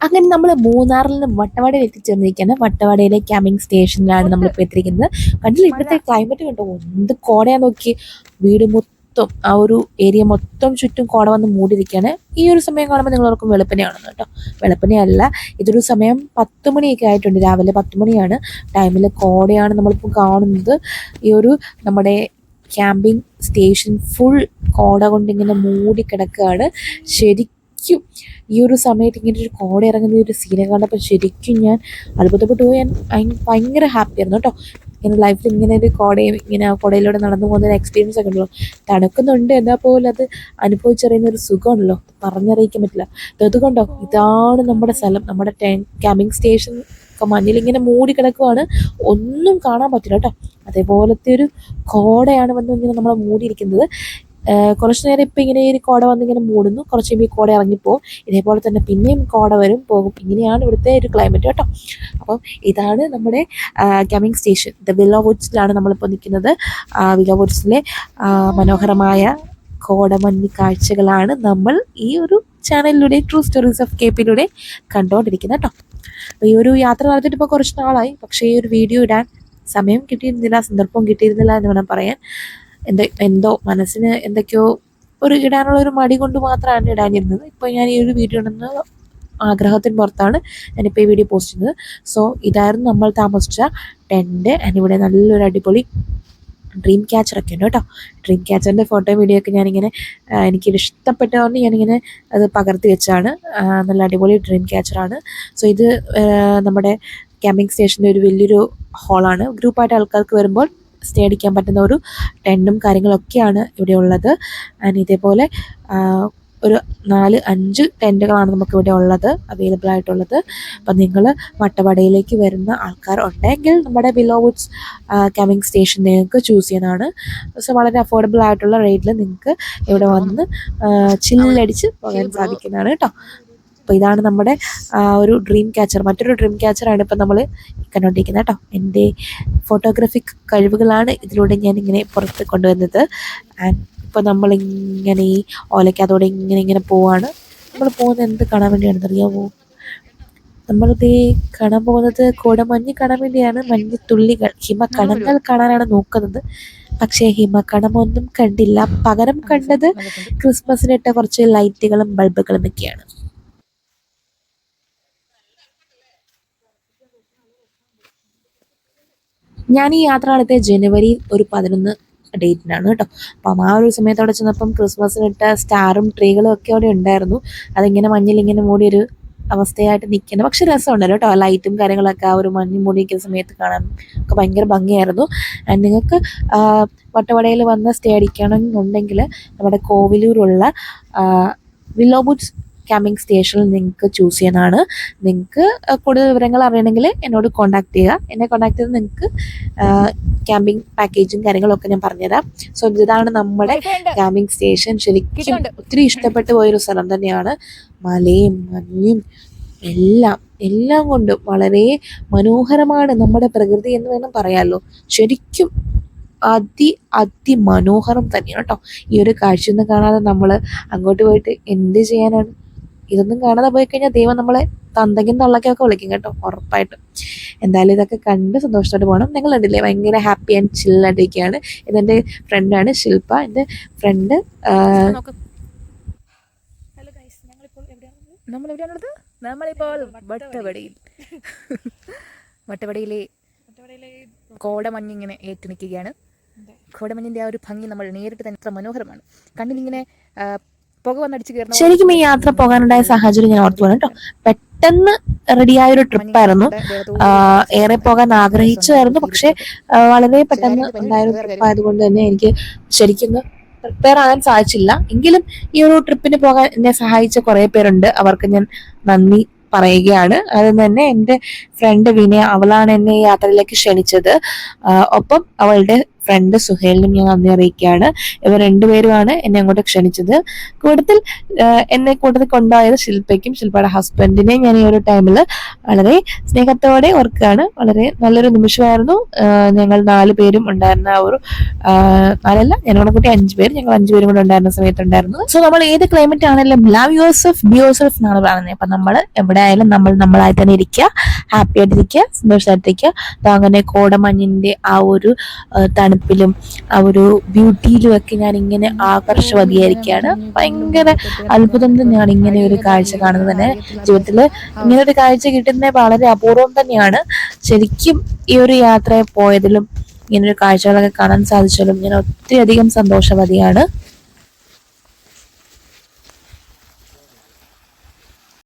അങ്ങനെ നമ്മൾ മൂന്നാറിൽ നിന്ന് വട്ടവടയിൽ എത്തിച്ചേർന്നിരിക്കുകയാണ് വട്ടവടയിലെ ക്യാമ്പിംഗ് സ്റ്റേഷനിലാണ് നമ്മളിപ്പോൾ എത്തിയിരിക്കുന്നത്. കണ്ടില്ല ഇവിടുത്തെ ക്ലൈമറ്റ് കണ്ടോ? എന്ത് കോടയാ നോക്കി. വീട് മൊത്തം ആ ഒരു ഏരിയ മൊത്തം ചുറ്റും കോട വന്ന് മൂടിയിരിക്കുകയാണ്. ഈ ഒരു സമയം കാണുമ്പോൾ നിങ്ങൾ ഓർക്കും വെളുപ്പനെയാണെന്ന് കേട്ടോ. വെളുപ്പനെയല്ല ഇതൊരു സമയം പത്ത് മണിയൊക്കെ ആയിട്ടുണ്ട്. രാവിലെ പത്ത് മണിയാണ്. ടൈമിൽ കോടയാണ് നമ്മളിപ്പോൾ കാണുന്നത്. ഈ ഒരു നമ്മുടെ ക്യാമ്പിംഗ് സ്റ്റേഷൻ ഫുൾ കോട കൊണ്ട് ഇങ്ങനെ മൂടി കിടക്കുകയാണ് ശരിക്കും ഈ ഒരു സമയത്ത് ഇങ്ങനെ ഒരു കോട ഇറങ്ങുന്ന ഒരു സീനെ കണ്ടപ്പോൾ ശരിക്കും ഞാൻ അത്ഭുതപ്പെട്ടു. പോയി ഞാൻ ഭയ- ഭയങ്കര ഹാപ്പി ആയിരുന്നു കേട്ടോ. ഇങ്ങനെ ലൈഫിൽ ഇങ്ങനെ ഒരു കോടയും ഇങ്ങനെ കോടയിലൂടെ നടന്നു പോകുന്ന ഒരു എക്സ്പീരിയൻസ് ഒക്കെ ഉണ്ടല്ലോ. തണുക്കുന്നുണ്ട്. എന്നാൽ പോലും അത് അനുഭവിച്ചറിയുന്ന ഒരു സുഖമുണ്ടല്ലോ പറഞ്ഞറിയിക്കാൻ പറ്റില്ല. അതുകൊണ്ടോ? ഇതാണ് നമ്മുടെ സ്ഥലം. നമ്മുടെ ടെൻ ക്യാമ്പിംഗ് സ്റ്റേഷൻ ഒക്കെ മഞ്ഞിൽ ഇങ്ങനെ മൂടി കിടക്കുവാണ്. ഒന്നും കാണാൻ പറ്റില്ല കേട്ടോ. അതേപോലത്തെ ഒരു കോടയാണ് വന്ന് ഇങ്ങനെ നമ്മളെ മൂടിയിരിക്കുന്നത്. കുറച്ച് നേരം ഇപ്പം ഇങ്ങനെ ഈ കോട വന്നിങ്ങനെ മൂടുന്നു. കുറച്ച് ഈ കോട ഇറങ്ങിപ്പോവും. ഇതേപോലെ തന്നെ പിന്നെയും കോട വരും പോകും. ഇങ്ങനെയാണ് ഇവിടുത്തെ ഒരു ക്ലൈമറ്റ് കേട്ടോ. അപ്പം ഇതാണ് നമ്മുടെ കമ്മിങ് സ്റ്റേഷൻ ദ വില്ല വുഡ്സിലാണ് നമ്മളിപ്പോൾ നിൽക്കുന്നത്. വില്ല വുഡ്സിലെ മനോഹരമായ കോടമഞ്ഞ് കാഴ്ചകളാണ് നമ്മൾ ഈ ഒരു ചാനലിലൂടെ ട്രൂ സ്റ്റോറീസ് ഓഫ് കേപ്പിലൂടെ കണ്ടുകൊണ്ടിരിക്കുന്നത് കേട്ടോ. അപ്പോൾ ഈ ഒരു യാത്ര നടത്തിയിട്ട് ഇപ്പോൾ കുറച്ച് നാളായി. പക്ഷേ ഈ ഒരു വീഡിയോ ഇടാൻ സമയം കിട്ടിയിരുന്നില്ല സന്ദർഭം കിട്ടിയിരുന്നില്ല എന്ന് വേണം പറയാൻ. എന്തോ എന്തോ മനസ്സിന് എന്തൊക്കെയോ ഒരു ഇടാനുള്ള ഒരു മടി കൊണ്ട് മാത്രമാണ് ഇടാനിരുന്നത്. ഇപ്പോൾ ഞാൻ ഈ ഒരു വീഡിയോ ഇടുന്ന ആഗ്രഹത്തിന് പുറത്താണ് ഞാനിപ്പോൾ ഈ വീഡിയോ പോസ്റ്റ് ചെയ്യുന്നത്. സോ ഇതായിരുന്നു നമ്മൾ താമസിച്ച ടെന്റ് ആൻഡ് ഇവിടെ നല്ലൊരു അടിപൊളി ഡ്രീം ക്യാച്ചറൊക്കെ ഉണ്ട് കേട്ടോ. ഡ്രീം ക്യാച്ചറിന്റെ ഫോട്ടോ വീഡിയോ ഒക്കെ ഞാനിങ്ങനെ എനിക്ക് ഇഷ്ടപ്പെട്ടതുകൊണ്ട് ഞാനിങ്ങനെ അത് പകർത്തി വെച്ചാണ്. നല്ല അടിപൊളി ഡ്രീം ക്യാച്ചറാണ് സോ ഇത് നമ്മുടെ ക്യാമ്പിംഗ് സ്റ്റേഷന്റെ ഒരു വലിയൊരു ഹാളാണ് ഗ്രൂപ്പായിട്ട് ആൾക്കാർക്ക് വരുമ്പോൾ സ്റ്റേ അടിക്കാൻ പറ്റുന്ന ഒരു ടെന്റും കാര്യങ്ങളൊക്കെയാണ് ഇവിടെ ഉള്ളത്. ആൻഡ് ഇതേപോലെ ഒരു നാല് അഞ്ച് ടെന്റുകളാണ് നമുക്ക് ഇവിടെ ഉള്ളത് അവൈലബിൾ ആയിട്ടുള്ളത്. അപ്പം നിങ്ങൾ വട്ടവടയിലേക്ക് വരുന്ന ആൾക്കാർ ഉണ്ടെങ്കിൽ നമ്മുടെ ബിലോ വുഡ്സ് ക്യാമ്പിംഗ് സ്റ്റേഷൻ നിങ്ങൾക്ക് ചൂസ് ചെയ്യുന്നതാണ് സോ വളരെ അഫോർഡബിൾ ആയിട്ടുള്ള റേറ്റിൽ നിങ്ങൾക്ക് ഇവിടെ വന്ന് ചില്ലടിച്ച് പോകാൻ സാധിക്കുന്നതാണ് കേട്ടോ അപ്പോൾ ഇതാണ് നമ്മുടെ ഒരു ഡ്രീം ക്യാച്ചർ മറ്റൊരു ഡ്രീം ക്യാച്ചറാണ് ഇപ്പോൾ നമ്മൾ കണ്ടുകൊണ്ടിരിക്കുന്നത് കേട്ടോ. എന്റെ ഫോട്ടോഗ്രാഫിക് കഴിവുകളാണ് ഇതിലൂടെ ഞാൻ ഇങ്ങനെ പുറത്ത് കൊണ്ടുവന്നത്. ആൻഡ് ഇപ്പോൾ നമ്മളിങ്ങനെ ഈ ഓലയ്ക്കതോടെ ഇങ്ങനെ ഇങ്ങനെ പോവാണ്. നമ്മൾ പോകുന്നത് എന്ത് കാണാൻ വേണ്ടിയാണെന്ന് അറിയാമോ നമ്മളിത് കാണാൻ പോകുന്നത് കോടമഞ്ഞ് കാണാൻ വേണ്ടിയാണ്. മഞ്ഞ് തുള്ളികൾ ഹിമക്കണങ്ങൾ കാണാനാണ് നോക്കുന്നത്. പക്ഷേ ഹിമക്കണമൊന്നും കണ്ടില്ല. പകരം കണ്ടത് ക്രിസ്മസിനിട്ട കുറച്ച് ലൈറ്റുകളും ബൾബുകളും ഒക്കെയാണ്. ഞാൻ ഈ യാത്ര നടത്തിയ ജനുവരി ഒരു പതിനൊന്ന് ഡേറ്റിനാണ് കേട്ടോ. അപ്പം ആ ഒരു സമയത്ത് അവിടെ ചെന്നപ്പം ക്രിസ്മസിനിട്ട സ്റ്റാറും ട്രീകളും ഒക്കെ അവിടെ ഉണ്ടായിരുന്നു. അതിങ്ങനെ മഞ്ഞിലിങ്ങനെ മൂടിയൊരു അവസ്ഥയായിട്ട് നിൽക്കുന്നത് പക്ഷെ രസമുണ്ടല്ലോ കേട്ടോ. ലൈറ്റും കാര്യങ്ങളൊക്കെ ആ ഒരു മഞ്ഞ് മൂടി നിൽക്കുന്ന സമയത്ത് കാണാൻ ഒക്കെ ഭയങ്കര ഭംഗിയായിരുന്നു. ആൻഡ് നിങ്ങൾക്ക് വട്ടവടയിൽ വന്ന് സ്റ്റേ അടിക്കണമെന്നുണ്ടെങ്കിൽ നമ്മുടെ കോവിലൂരുള്ള വില്ലോ ബുഡ്സ് ക്യാമ്പിംഗ് സ്റ്റേഷനിൽ നിങ്ങൾക്ക് ചൂസ് ചെയ്യാനാണ്. നിങ്ങൾക്ക് കൂടുതൽ വിവരങ്ങൾ അറിയണമെങ്കിൽ എന്നോട് കോൺടാക്ട് ചെയ്യുക. എന്നെ കോൺടാക്ട് ചെയ്ത് നിങ്ങൾക്ക് ക്യാമ്പിംഗ് പാക്കേജും കാര്യങ്ങളൊക്കെ ഞാൻ പറഞ്ഞുതരാം. സോ ഇതാണ് നമ്മുടെ ക്യാമ്പിംഗ് സ്റ്റേഷൻ ശരിക്കും ഒത്തിരി ഇഷ്ടപ്പെട്ടു പോയൊരു സ്ഥലം തന്നെയാണ്. മലയും മഞ്ഞും എല്ലാം എല്ലാം കൊണ്ടും വളരെ മനോഹരമാണ് നമ്മുടെ പ്രകൃതി എന്ന് വേണം പറയാമല്ലോ ശരിക്കും അതി അതിമനോഹരം തന്നെയാണ് കേട്ടോ. ഈ ഒരു കാഴ്ചയൊന്നും കാണാതെ നമ്മൾ അങ്ങോട്ട് പോയിട്ട് എന്ത് ചെയ്യാനാണ് ഇതൊന്നും കാണാതെ പോയി കഴിഞ്ഞാൽ ദൈവം നമ്മളെ തന്തയ്ക്കും തള്ളയ്ക്കൊക്കെ വിളിക്കും കേട്ടോ ഉറപ്പായിട്ടും. എന്തായാലും ഇതൊക്കെ കണ്ട് സന്തോഷത്തോടെ പോകണം നിങ്ങൾ കണ്ടില്ലേ ഭയങ്കര ഹാപ്പി ആൻഡ് ചില്ലായിട്ടിരിക്കുകയാണ് ഇതെന്റെ ഫ്രണ്ടാണ് ശില്പ എന്റെ ഫ്രണ്ട് ഹലോ ഗൈസ് ഞങ്ങളിപ്പോൾ എവിടെയാണ് നമ്മൾ എവിടെയാണുള്ളത് നമ്മളിപ്പോൾ വട്ടവടയിൽ. വട്ടവടയിലെ കോടമഞ്ഞിങ്ങനെ ഏറ്റു നിൽക്കുകയാണ് കോടമഞ്ഞിന്റെ ആ ഒരു ഭംഗി നമ്മൾ നേരിട്ട് തന്നെ എത്ര മനോഹരമാണ്. കണ്ണിലിങ്ങനെ പുക വന്നടിച്ച് കയറുന്നത് ശരിക്കും ഈ യാത്ര പോകാനുണ്ടായ സാഹചര്യം ഞാൻ ഓർത്തു പോകണം കേട്ടോ. പെട്ടെന്ന് റെഡിയായ ഒരു ട്രിപ്പായിരുന്നു ഏറെ പോകാൻ ആഗ്രഹിച്ചായിരുന്നു പക്ഷെ വളരെ പെട്ടെന്ന് ഉണ്ടായ ഒരു ട്രിപ്പ് ആയതുകൊണ്ട് തന്നെ എനിക്ക് ശരിക്കും പ്രിപ്പയർ ആകാൻ സാധിച്ചില്ല. എങ്കിലും ഈ ഒരു ട്രിപ്പിന് പോകാൻ എന്നെ സഹായിച്ച കുറെ പേരുണ്ട്. അവർക്ക് ഞാൻ നന്ദി പറയുകയാണ്. അത് തന്നെ എന്റെ ഫ്രണ്ട് വിനയ അവളാണ് എന്നെ ഈ യാത്രയിലേക്ക് ക്ഷണിച്ചത്. ഒപ്പം അവളുടെ ഫ്രണ്ട് സുഹേലിനും ഞാൻ നന്ദി അറിയിക്കുകയാണ്. ഇവർ രണ്ടുപേരുമാണ് എന്നെ അങ്ങോട്ട് ക്ഷണിച്ചത്. കൂടുതൽ എന്നെ കൂടുതൽ കൊണ്ടുപോയത് ശില്പയ്ക്കും ശില്പയുടെ ഹസ്ബൻഡിനെ ഞാൻ ഈ ഒരു ടൈമിൽ വളരെ സ്നേഹത്തോടെ ഓർക്കുകയാണ്. വളരെ നല്ലൊരു നിമിഷമായിരുന്നു. ഞങ്ങൾ നാല് പേരും ഉണ്ടായിരുന്ന ആ ഒരു നാലല്ല ഞങ്ങളുടെ കൂട്ടി അഞ്ച് പേര് ഞങ്ങൾ അഞ്ച് പേരും കൂടെ ഉണ്ടായിരുന്ന സമയത്ത് ഉണ്ടായിരുന്നു. സോ നമ്മൾ ഏത് ക്ലൈമറ്റ് ആണെങ്കിലും ലവ് യുവർ സെൽഫ് ബി എന്നാണ് പറയുന്നത്. അപ്പൊ നമ്മൾ എവിടെ ആയാലും നമ്മൾ നമ്മളായി തന്നെ ഇരിക്കുക. ഹാപ്പി ആയിട്ടിരിക്കുക സന്തോഷമായിട്ടിരിക്കുക അങ്ങനെ കോടമഞ്ഞിന്റെ ആ ഒരു ആ, തണുപ്പിലും ആ ഒരു ബ്യൂട്ടിയിലും ഒക്കെ ഞാൻ ഇങ്ങനെ ആകർഷവതിയായിരിക്കുകയാണ്. ഭയങ്കര അത്ഭുതം തന്നെയാണ് ഇങ്ങനെ ഒരു കാഴ്ച കാണുന്നത് തന്നെ. ജീവിതത്തിൽ ഇങ്ങനെ ഒരു കാഴ്ച കിട്ടുന്നത് വളരെ അപൂർവം തന്നെയാണ്. ശരിക്കും ഈ ഒരു യാത്ര പോയതിലും ഇങ്ങനൊരു കാഴ്ചകളൊക്കെ കാണാൻ സാധിച്ചാലും ഞാൻ ഒത്തിരി അധികം സന്തോഷവതിയാണ്.